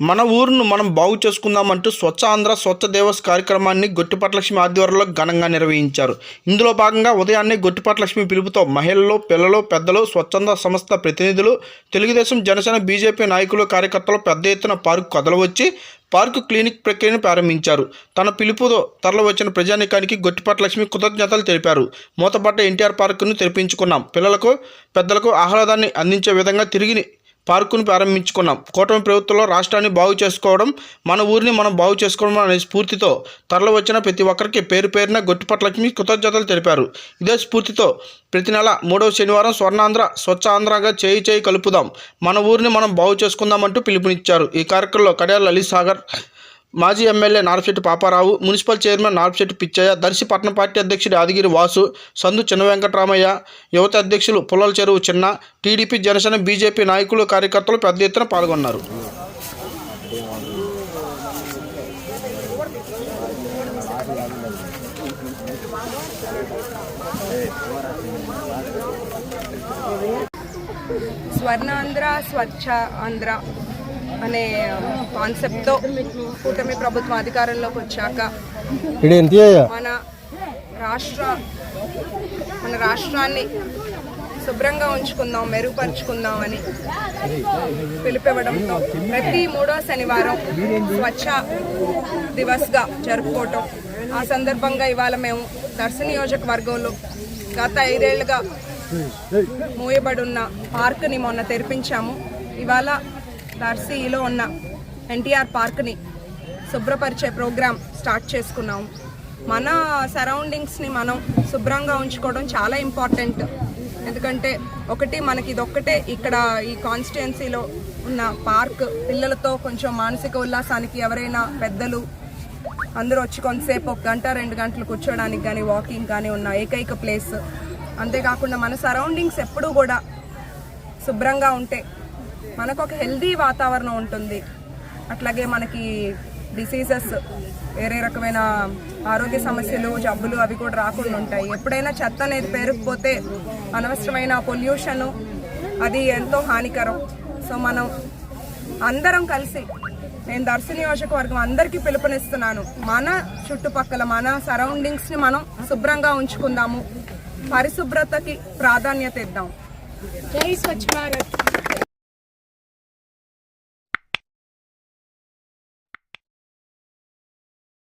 మన ఊరును మనం బాగు చేసుకుందామంటూ స్వచ్ఛ ఆంధ్ర స్వచ్ఛ దేవస్ కార్యక్రమాన్ని గొట్టిపట్లక్ష్మి ఆధ్వర్యంలో ఘనంగా నిర్వహించారు. ఇందులో భాగంగా ఉదయాన్నే గొట్టిపట్లక్ష్మి పిలుపుతో మహిళలు పిల్లలు పెద్దలు స్వచ్ఛంద సంస్థ ప్రతినిధులు తెలుగుదేశం జనసేన బీజేపీ నాయకులు కార్యకర్తలు పెద్ద ఎత్తున పార్కు కదలవచ్చి పార్కు క్లినిక్ ప్రక్రియను ప్రారంభించారు. తన పిలుపుతో తరలివచ్చిన ప్రజానికానికి గొట్టిపాట్లక్ష్మి కృతజ్ఞతలు తెలిపారు. మూతపడ్డ ఎన్టీఆర్ పార్కును తెరిపించుకున్నాం. పిల్లలకు పెద్దలకు ఆహ్లాదాన్ని అందించే విధంగా తిరిగి పార్కును ప్రారంభించుకున్నాం. కూటమి ప్రభుత్వంలో రాష్ట్రాన్ని బాగు చేసుకోవడం మన ఊరిని మనం బాగు చేసుకోవడం అనే స్ఫూర్తితో తరలి వచ్చిన ప్రతి ఒక్కరికి పేరు పేరున గొట్టిపట్లక్ష్మి కృతజ్ఞతలు తెలిపారు. ఇదే స్ఫూర్తితో ప్రతి నెల మూడవ శనివారం స్వర్ణాంధ్ర స్వచ్ఛ ఆంధ్రగా చేయి చేయి కలుపుదాం. మన ఊరిని మనం బాగు చేసుకుందామంటూ పిలుపునిచ్చారు. ఈ కార్యక్రమంలో కడియాల లలిత్ సాగర్ మాజీ MLA Narpasetti Paparao municipal chairman Narpasetti Pichaiah Darsi పట్టణ పార్టీ అధ్యక్షుడు యాదగిరి వాసు సందు చిన్న వెంకటరామయ్య యువత అధ్యక్షులు పుల్లల చెరువు చిన్న టీడీపీ జనసేన బీజేపీ నాయకులు కార్యకర్తలు పెద్ద ఎత్తున పాల్గొన్నారు. స్వర్ణాంధ్ర స్వచ్ఛ ఆంధ్ర అనే కాన్సెప్ట్తో కూటమి ప్రభుత్వం అధికారంలోకి వచ్చాక మన రాష్ట్ర మన రాష్ట్రాన్ని శుభ్రంగా ఉంచుకుందాం మెరుగుపరుచుకుందాం అని పిలిపివ్వడంతో ప్రతి మూడో శనివారం స్వచ్ఛ దివస్గా జరుపుకోవటం. ఆ సందర్భంగా ఇవాళ మేము దర్శ నియోజకవర్గంలో గత ఐదేళ్ళుగా మూయబడి ఉన్న పార్క్ని మొన్న తెరిపించాము. ఇవాళ నర్సీలో ఉన్న ఎన్టీఆర్ పార్క్ని శుభ్రపరిచే ప్రోగ్రాం స్టార్ట్ చేసుకున్నాము మన సరౌండింగ్స్ని మనం శుభ్రంగా ఉంచుకోవడం చాలా ఇంపార్టెంట్. ఎందుకంటే ఒకటి మనకి ఇదొక్కటే ఇక్కడ ఈ కాన్స్టిట్యున్సీలో ఉన్న పార్క్ పిల్లలతో కొంచెం మానసిక ఉల్లాసానికి ఎవరైనా పెద్దలు అందరూ వచ్చి కొంతసేపు ఒక గంట రెండు గంటలు కూర్చోడానికి కానీ వాకింగ్ కానీ ఉన్న ఏకైక ప్లేస్. అంతేకాకుండా మన సరౌండింగ్స్ ఎప్పుడూ కూడా శుభ్రంగా ఉంటే మనకు ఒక హెల్దీ వాతావరణం ఉంటుంది. అట్లాగే మనకి డిసీజెస్ వేరే రకమైన ఆరోగ్య సమస్యలు జబ్బులు అవి కూడా రాకుండా ఉంటాయి. ఎప్పుడైనా చెత్త అనేది పేరుకుపోతే అనవసరమైన పొల్యూషన్ అది ఎంతో హానికరం. సో మనం అందరం కలిసి నేను దర్శ నియోజకవర్గం అందరికీ పిలుపునిస్తున్నాను. మన చుట్టుపక్కల మన సరౌండింగ్స్ని మనం శుభ్రంగా ఉంచుకుందాము. పరిశుభ్రతకి ప్రాధాన్యత ఇద్దాం. జై స్వచ్ఛ భారత్.